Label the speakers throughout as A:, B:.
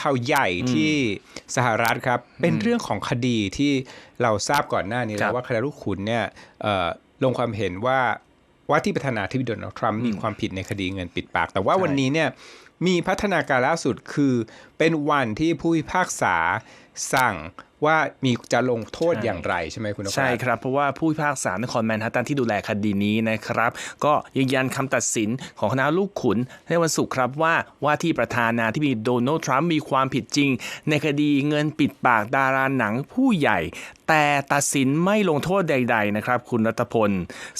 A: ข่าวใหญ่ที่สหรัฐครับ เป็นเรื่องของคดีที่เราทราบก่อนหน้านี้
B: ครั
A: แล้ว
B: บ
A: ว่าคณะลูกขุนเนี่ยเอ่อลงความเห็นว่าว่าที่ประธานาธิบดีโดนัลด์ทรัมป์มีความผิดในคดีเงินปิดปาก แต่ว่า
B: ใช่
A: วันนี้เนี่ยมีพัฒนาการล่าสุดคือเป็นวันที่ผู้พิพากษาสั่ง ว่ามีจะลงโทษอย่างไรใช่ไหมคุณนพ
B: ใช่ครับ เพราะว่าผู้พิพากษานครแมนฮัตตันที่ดูแลคดีนี้นะครับ ก็ยืนยันคำตัดสินของคณะลูกขุนในวันศุกร์ครับว่าว่าที่ประธานาธิบดีโดนัลด์ทรัมป์มีความผิดจริง ในคดีเงินปิดปากดาราหนังผู้ใหญ่แต่ตัดสินไม่ลงโทษใด ๆ นะครับ คุณรัตพล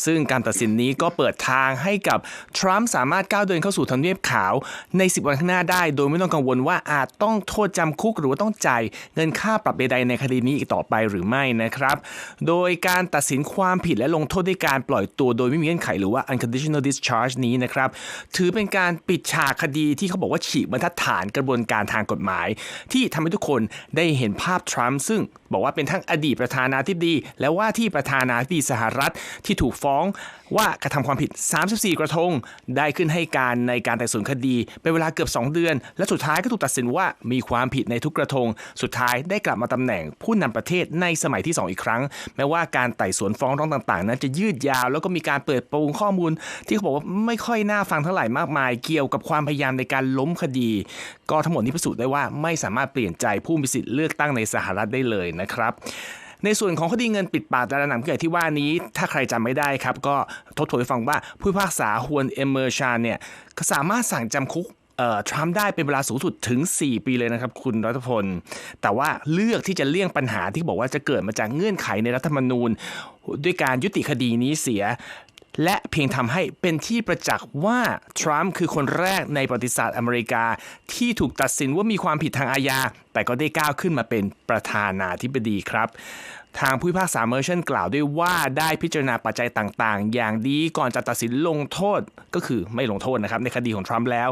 B: ซึ่งการตัดสินนี้ก็เปิดทางให้กับ ทรัมป์สามารถก้าวเดินเข้าสู่ทำเนียบขาวใน 10 วันข้างหน้าได้ โดยไม่ต้องกังวลว่าอาจต้องโทษจำคุกหรือว่าต้องจ่ายเงินค่าปรับใดๆในคดีนี้อีกต่อไปหรือไม่นะครับ โดยการตัดสินความผิดและลงโทษด้วยการปล่อยตัวโดยไม่มีเงื่อนไขหรือว่า unconditional discharge นี้นะครับ ถือเป็นการปิดฉากคดีที่เขาบอกว่าฉีกบรรทัดฐานกระบวนการทางกฎหมาย ที่ทำให้ทุกคนได้เห็นภาพทรัมป์ซึ่ง บอกว่าเป็นทั้งอดีตประธานาธิบดี และว่าที่ประธานาธิบดีสหรัฐที่ถูกฟ้องว่ากระทำความผิด 34 กระทง ได้ขึ้นให้การในการไต่สวนคดี เป็นเวลาเกือบ 2 เดือน และสุดท้ายก็ถูกตัดสินว่ามีความผิดในทุกกระทง สุดท้ายได้กลับมาตำแหน่งผู้นำประเทศในสมัยที่ 2 อีกครั้ง แม้ว่าการไต่สวนฟ้องร้องต่างๆ นั้นจะยืดยาว แล้วก็มีการเปิดโปงข้อมูล ที่เขาบอกว่าไม่ค่อยน่าฟังเท่าไหร่มากมาย เกี่ยวกับความพยายามในการล้มคดี ก็ทั้งหมดนี้พิสูจน์ได้ว่าไม่สามารถเปลี่ยนใจผู้มีสิทธิ์เลือกตั้งในสหรัฐได้เลยนะครับในส่วนของคดีเงินปิดปากดาราหนังผู้ใหญ่ที่ว่านี้ ถ้าใครจำไม่ได้ครับ ก็ทบทวนฟังว่าผู้พิพากษาฮวนเอเมอร์ชานเนี่ยก็สามารถสั่งจำคุกทรัมป์ได้เป็นเวลาสูงสุดถึง 4 ปีเลยนะครับคุณรัฐพล แต่ว่าเลือกที่จะเลี่ยงปัญหาที่บอกว่าจะเกิดมาจากเงื่อนไขในรัฐธรรมนูญ ด้วยการยุติคดีนี้เสีย และเพียงทำให้เป็นที่ประจักษ์ว่า ทรัมป์คือคนแรกในประวัติศาสตร์อเมริกา ที่ถูกตัดสินว่ามีความผิดทางอาญา แต่ก็ได้ก้าวขึ้นมาเป็นประธานาธิบดีครับ ทางผู้พิพากษาเมอร์ชันกล่าวด้วยว่าได้พิจารณาปัจจัยต่าง ๆ อย่างดีก่อนจะตัดสินลงโทษก็คือไม่ลงโทษนะครับในคดีของทรัมป์แล้ว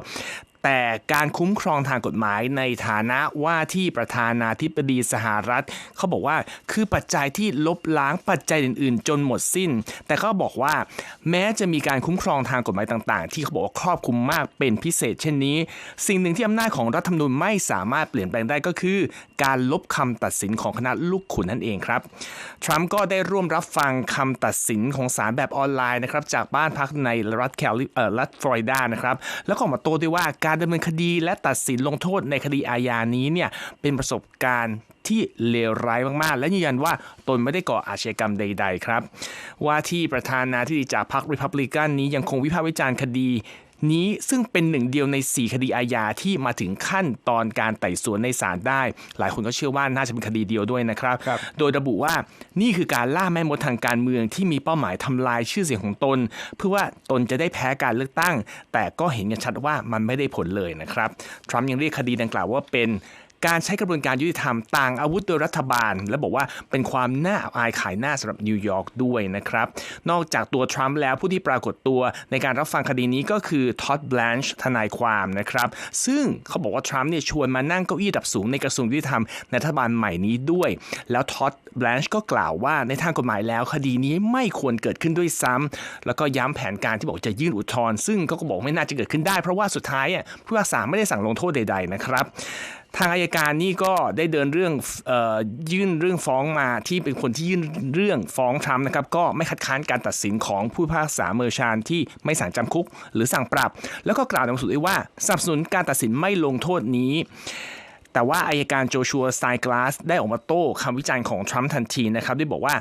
B: แต่การคุ้มครองทางกฎหมายในฐานะว่าที่ประธานาธิบดีสหรัฐ เขาบอกว่าคือปัจจัยที่ลบล้างปัจจัยอื่น ๆ จนหมดสิ้น แต่เขาบอกว่า แม้จะมีการคุ้มครองทางกฎหมายต่าง ๆ ที่เขาบอกว่าครอบคลุมมากเป็นพิเศษ เช่นนี้ สิ่งหนึ่งที่อำนาจของรัฐธรรมนูญไม่สามารถเปลี่ยนแปลงได้ก็คือ การลบคำตัดสินของคณะลูกขุนนั่นเองครับทรัมป์ก็ได้ร่วมรับฟังคำตัดสินของศาลแบบออนไลน์นะครับจากบ้านพักในรัฐแคลิเอ่อรัฐฟลอริดานะครับแล้วก็มาโต้ด้วยว่าการดำเนินคดีและตัดสินลงโทษในคดีอาญานี้เนี่ยเป็นประสบการณ์ที่เลวร้ายมากๆ และยืนยันว่าตนไม่ได้ก่ออาชญากรรมใด ๆ ครับ ว่าที่ประธานาธิบดีจากพรรคริพับลิกันนี้ยังคงวิพากษ์วิจารณ์คดี นี้ซึ่งเป็นหนึ่งเดียวใน 4 คดีอาญาที่มาถึงขั้นตอนการไต่สวนในศาลได้ หลายคนก็เชื่อว่าน่าจะเป็นคดีเดียวด้วยนะครับ
A: ครับ
B: โดยระบุว่านี่คือการล่าแม่มดทางการเมืองที่มีเป้าหมายทำลายชื่อเสียงของตน เพื่อว่าตนจะได้แพ้การเลือกตั้ง แต่ก็เห็นกันชัดว่ามันไม่ได้ผลเลยนะครับ ทรัมป์ยังเรียกคดีดังกล่าวว่าเป็น การใช้กระบวนการยุติธรรมต่างอาวุธโดยรัฐบาล และบอกว่าเป็นความน่าอายขายหน้าสำหรับนิวยอร์กด้วยนะครับ นอกจากตัวทรัมป์แล้วผู้ที่ปรากฏตัวในการรับฟังคดีนี้ก็คือท็อดแบลนช์ทนายความนะครับซึ่งเขาบอกว่าทรัมป์เนี่ยชวนมานั่งเก้าอี้ดับสูงในกระทรวงยุติธรรมในรัฐบาลใหม่นี้ด้วย แล้วท็อดแบลนช์ก็กล่าวว่าในทางกฎหมายแล้วคดีนี้ไม่ควรเกิดขึ้นด้วยซ้ำแล้วก็ย้ำแผนการที่บอกจะยื่นอุทธรณ์ซึ่งเขาก็บอกไม่น่าจะเกิดขึ้นได้เพราะว่าสุดท้ายอะผู้พิพากษาไม่ได้สั่งลงโทษใดๆนะครับทางอายการนี่ก็ได้เดินเรื่องออยื่นเรื่องฟ้องมาที่เป็นคนที่ยื่นเรื่องฟ้องทรัมป์นะครับก็ไม่คัดค้านการตัดสินของผู้พิพากษาเมอร์ชานที่ไม่สั่งจำคุก หรือสั่งปรับ แล้วก็กล่าวในวันสุดว่าสนับสนุนการตัดสินไม่ลงโทษนี้แต่ว่าอายการโจชัวสไตกลาสได้ออกมาโต้คำวิจารณ์ของทรัมป์ทันทีนะครับด้วยบอกว่า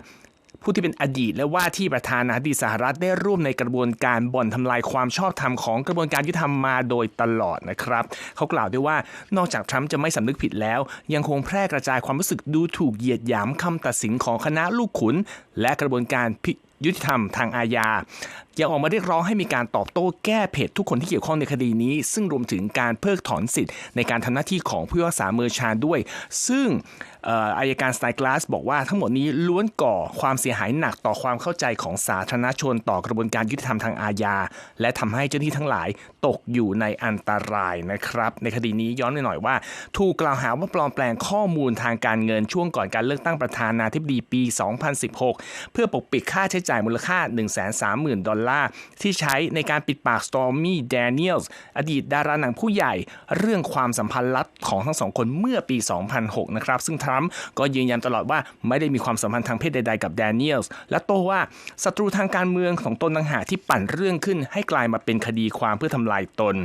B: ผู้ที่เป็นอดีตและว่าที่ประธานาธิบดีสหรัฐได้ร่วมในกระบวนการบ่อนทำลายความชอบธรรมของกระบวนการยุติธรรมมาโดยตลอดนะครับ เขากล่าวด้วยว่านอกจากทรัมป์จะไม่สำนึกผิดแล้ว ยังคงแพร่กระจายความรู้สึกดูถูกเหยียดหยามคำตัดสินของคณะลูกขุน และกระบวนการพิยุติธรรมทางอาญายังออกมาเรียกร้องให้มีการตอบโต้แก้เพจทุกคนที่เกี่ยวข้องในคดีนี้ ซึ่งรวมถึงการเพิกถอนสิทธิ์ในการทำหน้าที่ของผู้พิพากษาเมอร์ชานด้วย ซึ่ง อายการสไตกลาสบอกว่าทั้งหมดนี้ล้วนก่อความเสียหายหนักต่อความเข้าใจของสาธารณชนต่อกระบวนการยุติธรรมทางอาญา และทำให้เจ้าหน้าที่ทั้งหลายตกอยู่ในอันตรายนะครับ ในคดีนี้ย้อนไปหน่อยว่า ถูกกล่าวหาว่าปลอมแปลงข้อมูลทางการเงินช่วงก่อนการเลือกตั้งประธานาธิบดีปี 2016 เพื่อปกปิดค่าใช้จ่ายมูลค่า 130,000 ดอลลาร์ ที่ใช้ในการปิดปาก Stormy Daniels อดีตดาราหนังผู้ใหญ่ เรื่องความสัมพันธ์ลับของทั้งสองคนเมื่อปี 2006 นะครับ ซึ่งทรัมป์ก็ยืนยันตลอดว่าไม่ได้มีความสัมพันธ์ทางเพศใด ๆ กับแดเนียลส์และโต้ว่าศัตรูทางการเมืองของตนต่างหากที่ปั่นเรื่องขึ้น ให้กลายมาเป็นคดีความเพื่อทำลายตน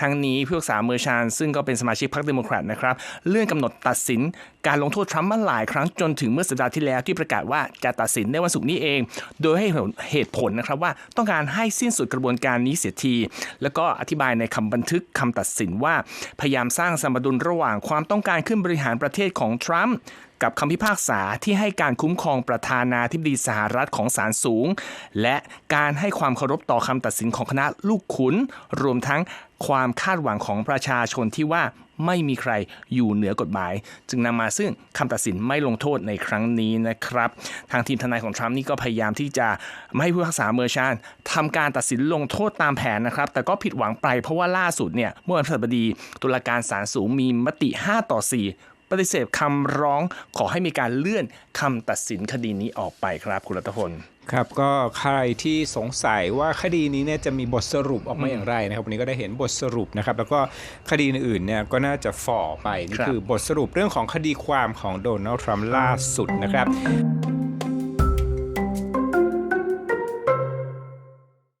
B: ทั้งนี้ผู้รักษาเมอร์ชานซึ่งก็เป็นสมาชิกพรรคเดโมแครตนะครับเลื่อนกำหนดตัดสิน การลงโทษทรัมป์มาหลายครั้งจนถึงเมื่อสัปดาห์ที่แล้วที่ประกาศว่าจะตัดสินในวันศุกร์นี้เอง โดยให้เหตุผลนะครับว่าต้องการให้สิ้นสุดกระบวนการนี้เสียที แล้วก็อธิบายในคำบันทึกคำตัดสินว่า พยายามสร้างสมดุลระหว่างความต้องการขึ้นบริหารประเทศของทรัมป์กับคำพิพากษาที่ให้การคุ้มครองประธานาธิบดีสหรัฐของศาลสูง และการให้ความเคารพต่อคำตัดสินของคณะลูกขุน รวมทั้ง ความคาดหวังของประชาชนที่ว่าไม่มีใครอยู่เหนือกฎหมาย จึงนำมาซึ่งคำตัดสินไม่ลงโทษในครั้งนี้นะครับ ทางทีมทนายของทรัมป์นี่ก็พยายามที่จะไม่ให้ผู้พิพากษาเมอร์ชานทำการตัดสินลงโทษตามแผนนะครับ แต่ก็ผิดหวังไปเพราะว่าล่าสุดเนี่ยเมื่อวันพฤหัสบดีตุลาการศาลสูงมีมติ 5 ต่อ 4 ปฏิเสธคำร้องขอให้มีการเลื่อนคำตัดสินคดีนี้ออกไปครับคุณรัตพล
A: ครับก็ใครที่สงสัยว่าคดีนี้เนี่ยจะมีบทสรุปออกมาอย่างไรนะครับวันนี้ก็ได้เห็นบทสรุปนะครับ แล้วก็คดีอื่นๆเนี่ยก็น่าจะฝ่อไปนี่
B: ครับ
A: คือบทสรุปเรื่องของคดีความของโดนัลด์ทรัมป์ล่าสุดนะครับ